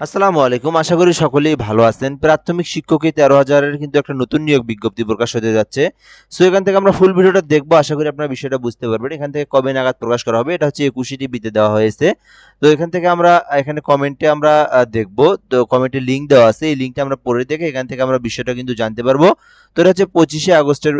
আসসালামু আলাইকুম। আশা করি সকলেই ভালো আছেন। প্রাথমিক শিক্ষকে তেরো হাজারের কিন্তু একটা নতুন নিয়োগ বিজ্ঞপ্তি প্রকাশ হতে যাচ্ছে। সো এখান থেকে আমরা ফুল ভিডিওটা দেখব। আশা করি আপনার বিষয়টা বুঝতে পারবেন। এখান থেকে কবে নাগাদ প্রকাশ করা হবে, এটা হচ্ছে একুশে টিভিতে দেওয়া হয়েছে। তো এখান থেকে আমরা, এখানে কমেন্টে আমরা দেখব। তো কমেন্টে লিঙ্ক দেওয়া আছে। এই লিঙ্কটা আমরা পড়ে দেখে এখান থেকে আমরা বিষয়টা কিন্তু জানতে পারব। তো এটা হচ্ছে পঁচিশে আগস্টের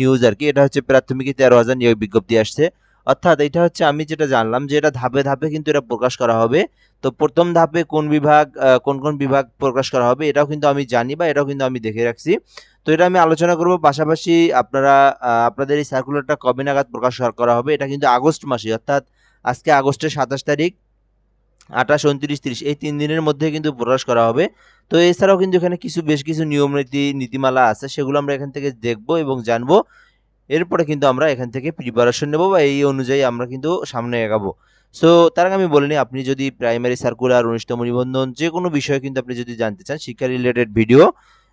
নিউজ আর কি। এটা হচ্ছে প্রাথমিকে তেরো হাজার নিয়োগ বিজ্ঞপ্তি আসছে। অর্থাৎ এটা হচ্ছে আমি যেটা জানলাম যে এটা ধাপে ধাপে কিন্তু এটা প্রকাশ করা হবে। তো প্রথম ধাপে কোন বিভাগ কোন কোন বিভাগ প্রকাশ করা হবে এটাও কিন্তু আমি জানি বা এটাও কিন্তু আমি দেখে রাখছি। তো এটা আমি আলোচনা করব, পাশাপাশি আপনারা আপনাদের এই সার্কুলারটা কবে নাগাদ প্রকাশ করা হবে এটা কিন্তু আগস্ট মাসে, অর্থাৎ আজকে আগস্টের সাতাশ তারিখ, আঠাশ, উনত্রিশ, তিরিশ, এই তিন দিনের মধ্যে কিন্তু প্রকাশ করা হবে। তো এছাড়াও কিন্তু এখানে কিছু বেশ কিছু নিয়ম নীতি নীতিমালা আছে সেগুলো আমরা এখান থেকে দেখব এবং জানব। এরপরে কিন্তু আমরা এখান থেকে প্রিপারেশন নেব বা এই অনুযায়ী আমরা কিন্তু সামনে এগাবো। সো তার আগে আমি বলিনি আপনি যদি প্রাইমারি সার্কুলার উনিশতম নিবন্ধন যে কোনো বিষয়ে কিন্তু আপনি যদি জানতে চান, শিক্ষা রিলেটেড ভিডিও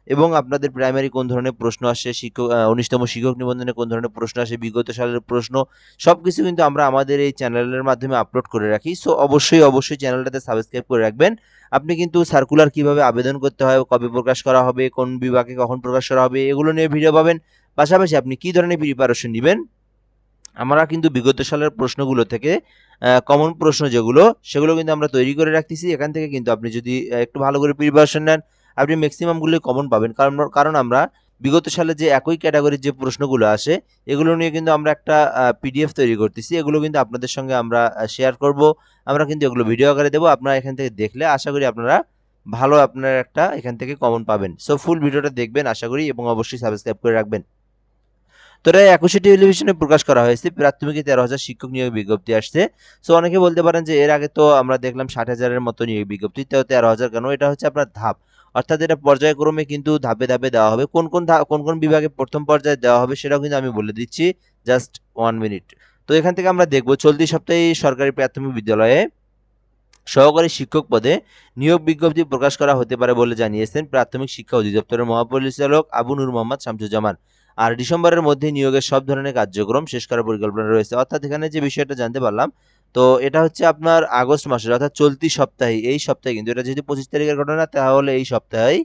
এবং আপনাদের প্রাইমারি কোন ধরনের প্রশ্ন আসে, শিক্ষক উনিশতম শিক্ষক নিবন্ধনে কোন ধরনের প্রশ্ন আসে, বিগত সালের প্রশ্ন সব কিছু কিন্তু আমরা আমাদের এই চ্যানেলের মাধ্যমে আপলোড করে রাখি। সো অবশ্যই অবশ্যই চ্যানেলটাতে সাবস্ক্রাইব করে রাখবেন। আপনি কিন্তু সার্কুলার কীভাবে আবেদন করতে হয়, কবে প্রকাশ করা হবে, কোন বিভাগে কখন প্রকাশ করা হবে, এগুলো নিয়ে ভিডিও পাবেন। পাশাপাশি আপনি কি ধরনের প্রিপারেশন নেবেন? আমরা কিন্তু বিগত সালের প্রশ্নগুলো থেকে কমন প্রশ্ন যেগুলো, সেগুলো কিন্তু আমরা তৈরি করে রাখতেছি। এখান থেকে কিন্তু আপনি যদি একটু ভালো করে প্রিপারেশন নেন, আপনি ম্যাক্সিমামগুলোই কমন পাবেন। কারণ কারণ আমরা বিগত সালে যে একই ক্যাটাগরির যে প্রশ্নগুলো আসে, এগুলো নিয়ে কিন্তু আমরা একটা পিডিএফ তৈরি করতেছি। এগুলো কিন্তু আপনাদের সঙ্গে আমরা শেয়ার করব। আমরা কিন্তু এগুলো ভিডিও আকারে দেবো। আপনারা এখান থেকে দেখলে আশা করি আপনারা ভালো আপনার একটা এখান থেকে কমন পাবেন। সো ফুল ভিডিওটা দেখবেন, আশা করি, এবং অবশ্যই সাবস্ক্রাইব করে রাখবেন। তো এটা একুশে টেলিভিশনে প্রকাশ করা হয়েছে, প্রাথমিকে তেরো হাজার শিক্ষক নিয়োগ বিজ্ঞপ্তি আসছে। সো অনেকে বলতে পারেন যে এর আগে তো আমরা দেখলাম ষাট হাজারের মতো নিয়োগ বিজ্ঞপ্তি, তো তেরো হাজার কেন? এটা হচ্ছে আপনার ধাপ। অর্থাৎ এটা পর্যায়ক্রমে কিন্তু ধাপে ধাপে দেওয়া হবে। কোন কোন কোন কোন বিভাগে প্রথম পর্যায়ে দেওয়া হবে সেটাও কিন্তু আমি বলে দিচ্ছি, জাস্ট ওয়ান মিনিট। তো এখান থেকে আমরা দেখব, চলতি সপ্তাহে সরকারি প্রাথমিক বিদ্যালয়ে সহকারী শিক্ষক পদে নিয়োগ বিজ্ঞপ্তি প্রকাশ করা হতে পারে বলে জানিয়েছেন প্রাথমিক শিক্ষা অধিদপ্তরের মহাপরিচালক আবু নূর মোহাম্মদ শামসুজ্জামান। আর ডিসেম্বরের মধ্যে নিয়োগের সব ধরনের কার্যক্রম শেষ করার পরিকল্পনা রয়েছে। অর্থাৎ এখানে যে বিষয়টা জানতে পারলাম, তো এটা হচ্ছে আপনার আগস্ট মাসের, অর্থাৎ চলতি সপ্তাহে এই সপ্তাহে কিন্তু, এটা যেহেতু পঁচিশ তারিখের ঘটনা, তাহলে এই সপ্তাহেই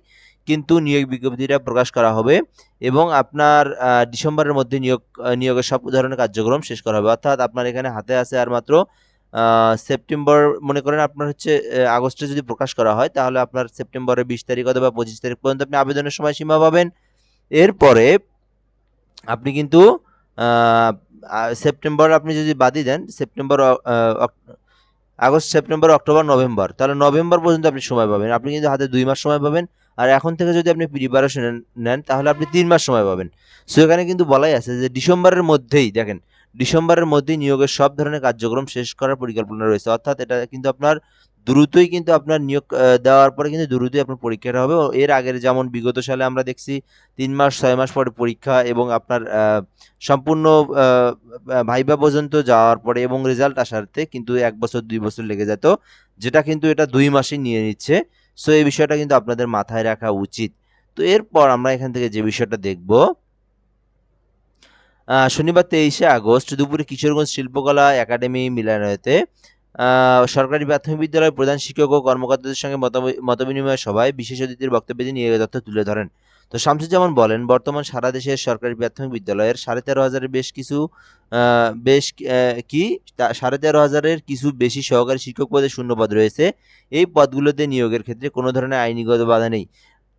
কিন্তু নিয়োগ বিজ্ঞপ্তিটা প্রকাশ করা হবে এবং আপনার ডিসেম্বরের মধ্যে নিয়োগ নিয়োগের সব ধরনের কার্যক্রম শেষ করা হবে। অর্থাৎ আপনার এখানে হাতে আছে আর মাত্র সেপ্টেম্বর, মনে করেন আপনার হচ্ছে আগস্টে যদি প্রকাশ করা হয়, তাহলে আপনার সেপ্টেম্বরের বিশ তারিখ অথবা পঁচিশ তারিখ পর্যন্ত আপনি আবেদনের সময় সীমা পাবেন। এরপরে আপনি কিন্তু সেপ্টেম্বর আপনি যদি বাদই দেন, September August, September, October, November, তাহলে নভেম্বর পর্যন্ত আপনি সময় পাবেন। আপনি কিন্তু হাতে দুই মাস সময় পাবেন। আর এখন থেকে যদি আপনি প্রিপারেশন নেন তাহলে আপনি তিন মাস সময় পাবেন। সো এখানে কিন্তু বলাই আছে যে ডিসেম্বরের মধ্যেই, দেখেন, ডিসেম্বরের মধ্যেই নিয়োগের সব ধরনের কার্যক্রম শেষ করার পরিকল্পনা রয়েছে। অর্থাৎ এটা কিন্তু আপনার দ্রুতই কিন্তু আপনার নিয়োগ দেওয়ার পরে কিন্তু দ্রুতই আপনার পরীক্ষাটা হবে। এর আগের যেমন বিগত সালে আমরা দেখছি তিন মাস, ছয় মাস পরে পরীক্ষা এবং আপনার সম্পূর্ণ ভাইবা পর্যন্ত যাওয়ার পরে এবং রেজাল্ট আসাতে কিন্তু এক বছর, দুই বছর লেগে যেত যেটা কিন্তু এটা দুই মাসে নিয়ে নিচ্ছে। সো এই বিষয়টা কিন্তু আপনাদের মাথায় রাখা উচিত। তো এরপর আমরা এখান থেকে যে বিষয়টা দেখব শনিবার তেইশে আগস্ট দুপুরে কিশোরগঞ্জ শিল্পকলা একাডেমি মিলনায়তে সরকারি প্রাথমিক বিদ্যালয়ের প্রধান শিক্ষক ও কর্মকর্তাদের সঙ্গে মত- মতবিনিময় সভায় বিশেষ অতিথির বক্তব্যে তিনি এই তথ্য তুলে ধরেন। তো শামসুজ্জামান বলেন, বর্তমান সারা দেশের সরকারি প্রাথমিক বিদ্যালয়ের সাড়ে তেরো হাজারের বেশ কিছু বেশ কি সাড়ে তেরো হাজারের কিছু বেশি সহকারী শিক্ষক পদে শূন্যপদ রয়েছে। এই পদগুলোতে নিয়োগের ক্ষেত্রে কোনো ধরনের আইনিগত বাধা নেই।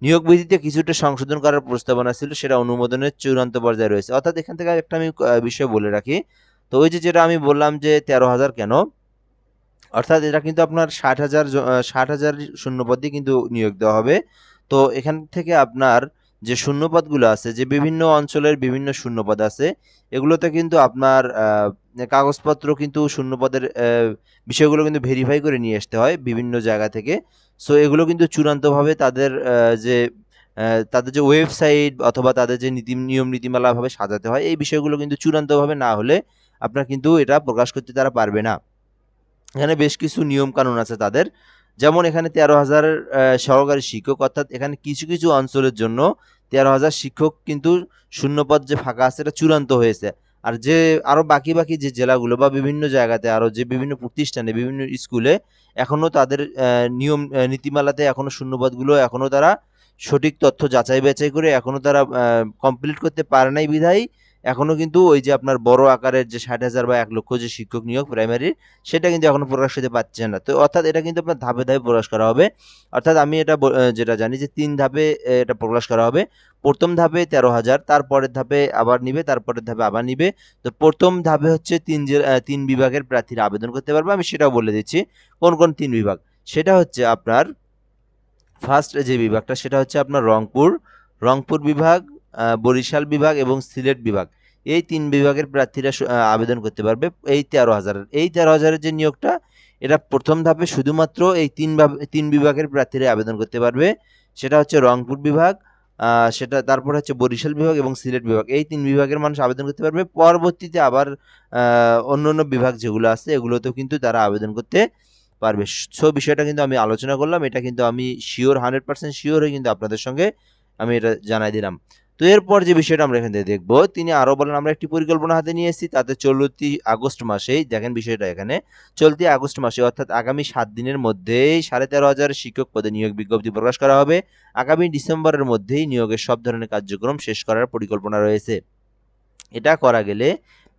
নিয়োগ বিধিতে কিছুটা সংশোধন করার প্রস্তাবনা ছিল, সেটা অনুমোদনের চূড়ান্ত পর্যায়ে রয়েছে। অর্থাৎ এখান থেকে একটা আমি বিষয় বলে রাখি। তো ওই যে যেটা আমি বললাম যে তেরো হাজার কেন? অর্থাৎ এটা কিন্তু আপনার ষাট হাজার ষাট হাজার শূন্যপদই কিন্তু নিয়োগ দেওয়া হবে। তো এখান থেকে আপনার যে শূন্যপদগুলো আছে, যে বিভিন্ন অঞ্চলের বিভিন্ন শূন্যপদ আছে, এগুলোতে কিন্তু আপনার কাগজপত্র কিন্তু শূন্যপদের বিষয়গুলো কিন্তু ভেরিফাই করে নিয়ে আসতে হয় বিভিন্ন জায়গা থেকে। সো এগুলো কিন্তু চূড়ান্তভাবে তাদের যে তাদের যে ওয়েবসাইট অথবা তাদের যে নীতি, নিয়ম নীতিমালাভাবে সাজাতে হয়, এই বিষয়গুলো কিন্তু চূড়ান্তভাবে না হলে আপনার কিন্তু এটা প্রকাশ করতে তারা পারবে না। এখানে বেশ কিছু নিয়ম কানুন আছে তাদের। যেমন এখানে তেরো হাজার সহকারী শিক্ষক, অর্থাৎ এখানে কিছু কিছু অঞ্চলের জন্য তেরো হাজার শিক্ষক কিন্তু শূন্যপদ যে ফাঁকা আছে, এটা চূড়ান্ত হয়েছে। আর যে আরও বাকি বাকি যে জেলাগুলো বা বিভিন্ন জায়গাতে আরও যে বিভিন্ন প্রতিষ্ঠানে, বিভিন্ন স্কুলে এখনও তাদের নিয়ম নীতিমালাতে এখনও শূন্যপদগুলো এখনও তারা সঠিক তথ্য যাচাই বাছাই করে এখনও তারা কমপ্লিট করতে পারে নাই বিধায়। এখনও কিন্তু ওই যে আপনার বড় আকারের যে ষাট হাজার বা এক লক্ষ যে শিক্ষক নিয়োগ প্রাইমারির সেটা কিন্তু এখনও প্রকাশ হতে পারছে না। তো অর্থাৎ এটা কিন্তু আপনার ধাপে ধাপে প্রকাশ করা হবে। অর্থাৎ আমি এটা যেটা জানি যে তিন ধাপে এটা প্রকাশ করা হবে। প্রথম ধাপে তেরো হাজার, তারপরের ধাপে আবার নিবে, তারপরের ধাপে আবার নিবে। তো প্রথম ধাপে হচ্ছে তিন তিন বিভাগের প্রার্থীরা আবেদন করতে পারবে। আমি সেটাও বলে দিচ্ছি। কোন কোন তিন বিভাগ? সেটা হচ্ছে আপনার ফার্স্ট যে বিভাগটা, সেটা হচ্ছে আপনার রংপুর। রংপুর বিভাগ বরিশাল বিভাগ এবং সিলেট বিভাগ। এই তিন বিভাগের প্রার্থীরা আবেদন করতে পারবে। এই তেরো হাজারের, এই তেরো হাজারের যে নিয়োগটা, এটা প্রথম ধাপে শুধুমাত্র এই তিন তিন বিভাগের প্রার্থীরা আবেদন করতে পারবে। সেটা হচ্ছে রংপুর বিভাগ সেটা তারপর হচ্ছে বরিশাল বিভাগ এবং সিলেট বিভাগ। এই তিন বিভাগের মানুষ আবেদন করতে পারবে। পরবর্তীতে আবার অন্য অন্য বিভাগ যেগুলো আছে, এগুলোতেও কিন্তু তারা আবেদন করতে পারবে। সো, বিষয়টা কিন্তু আমি আলোচনা করলাম। এটা কিন্তু আমি শিওর হান্ড্রেড পার্সেন্ট শিওর হয়ে কিন্তু আপনাদের সঙ্গে আমি এটা জানাই দিলাম। তো এরপর যে বিষয়টা আমরা এখান থেকে দেখব, তিনি আরও বলেন, আমরা একটি পরিকল্পনা হাতে নিয়ে এসেছি, তাতে চলতি আগস্ট মাসেই, দেখেন বিষয়টা এখানে, চলতি আগস্ট মাসে, অর্থাৎ আগামী সাত দিনের মধ্যেই সাড়ে তেরো হাজার শিক্ষক পদে নিয়োগ বিজ্ঞপ্তি প্রকাশ করা হবে। আগামী ডিসেম্বরের মধ্যেই নিয়োগের সব ধরনের কার্যক্রম শেষ করার পরিকল্পনা রয়েছে। এটা করা গেলে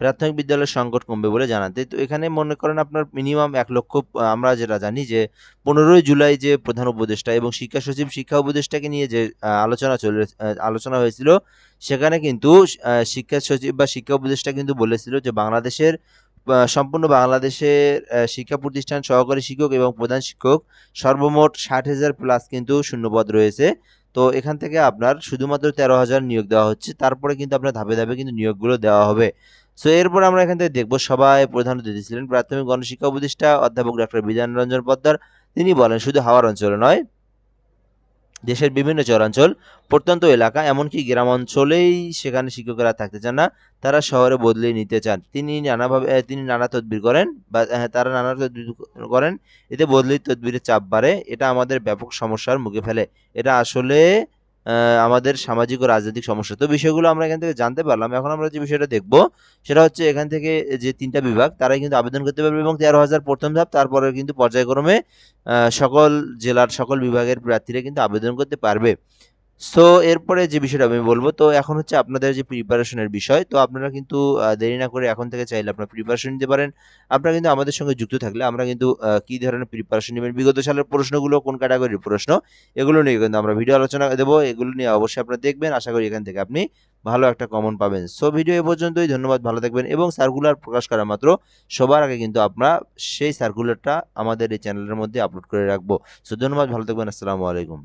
প্রাথমিক বিদ্যালয়ের সংকট কমবে বলে জানাতে। তো এখানে মনে করেন আপনার মিনিমাম এক লক্ষ, আমরা যেটা জানি যে, পনেরোই জুলাই যে প্রধান উপদেষ্টা এবং শিক্ষা সচিব, শিক্ষা উপদেষ্টাকে নিয়ে যে আলোচনা চলে আলোচনা হয়েছিল, সেখানে কিন্তু শিক্ষা সচিব বা শিক্ষা উপদেষ্টা কিন্তু বলেছিল যে, বাংলাদেশের সম্পূর্ণ বাংলাদেশের শিক্ষা প্রতিষ্ঠান সহকারী শিক্ষক এবং প্রধান শিক্ষক সর্বমোট ষাট হাজার প্লাস কিন্তু শূন্যপদ রয়েছে। তো এখান থেকে আপনার শুধুমাত্র তেরো হাজার নিয়োগ দেওয়া হচ্ছে, তারপরে কিন্তু আপনার ধাপে ধাপে কিন্তু নিয়োগগুলো দেওয়া হবে। সো এরপর আমরা এখান থেকে দেখব সবাই প্রধান অতিথি ছিলেন। প্রাথমিক গণশিক্ষা উপদেষ্টা, অধ্যাপক ডক্টর বিধান রঞ্জন পদ্মার তিনি বলেন, শুধু হাওয়ার অঞ্চলে নয়, দেশের বিভিন্ন চরাঞ্চল, প্রত্যন্ত এলাকা, এমনকি গ্রাম অঞ্চলেই সেখানে শিক্ষকেরা থাকতে চান না, তারা শহরে বদলে নিতে চান। তিনি নানাভাবে তিনি নানা তদবির করেন বা তারা নানা তদবির করেন। এতে বদলি তদবিরের চাপ বাড়ে। এটা আমাদের ব্যাপক সমস্যার মুখে ফেলে। এটা আসলে আমাদের সামাজিক ও রাজনৈতিক সমস্যা। তো বিষয়গুলো আমরা এখান থেকে জানতে পারলাম। এখন আমরা যে বিষয়টা দেখব, সেটা হচ্ছে এখান থেকে যে তিনটা বিভাগ, তারাই কিন্তু আবেদন করতে পারবে এবং তেরো হাজার প্রথম ধাপ, তারপরে কিন্তু পর্যায়ক্রমে সকল জেলার সকল বিভাগের প্রার্থীরা কিন্তু আবেদন করতে পারবে। সো এরপরে যে বিষয়টা আমি বলব, তো এখন হচ্ছে আপনাদের যে প্রিপারেশনের বিষয়, তো আপনারা কিন্তু দেরি না করে এখন থেকে চাইলে আপনারা প্রিপারেশন নিতে পারেন। আপনারা কিন্তু আমাদের সঙ্গে যুক্ত থাকলে আমরা কিন্তু কি ধরনের প্রিপারেশন নেবেন, বিগত সালের প্রশ্নগুলো, কোন ক্যাটাগরির প্রশ্ন, এগুলো নিয়ে কিন্তু আমরা ভিডিও আলোচনা দেবো। এগুলো নিয়ে অবশ্যই আপনারা দেখবেন, আশা করি এখান থেকে আপনি ভালো একটা কমন পাবেন। সো ভিডিও এ পর্যন্তই, ধন্যবাদ, ভালো থাকবেন এবং সার্কুলার প্রকাশ করা মাত্র সবার আগে কিন্তু আমরা সেই সার্কুলারটা আমাদের এই চ্যানেলের মধ্যে আপলোড করে রাখব। সো ধন্যবাদ, ভালো থাকবেন, আসসালামু আলাইকুম।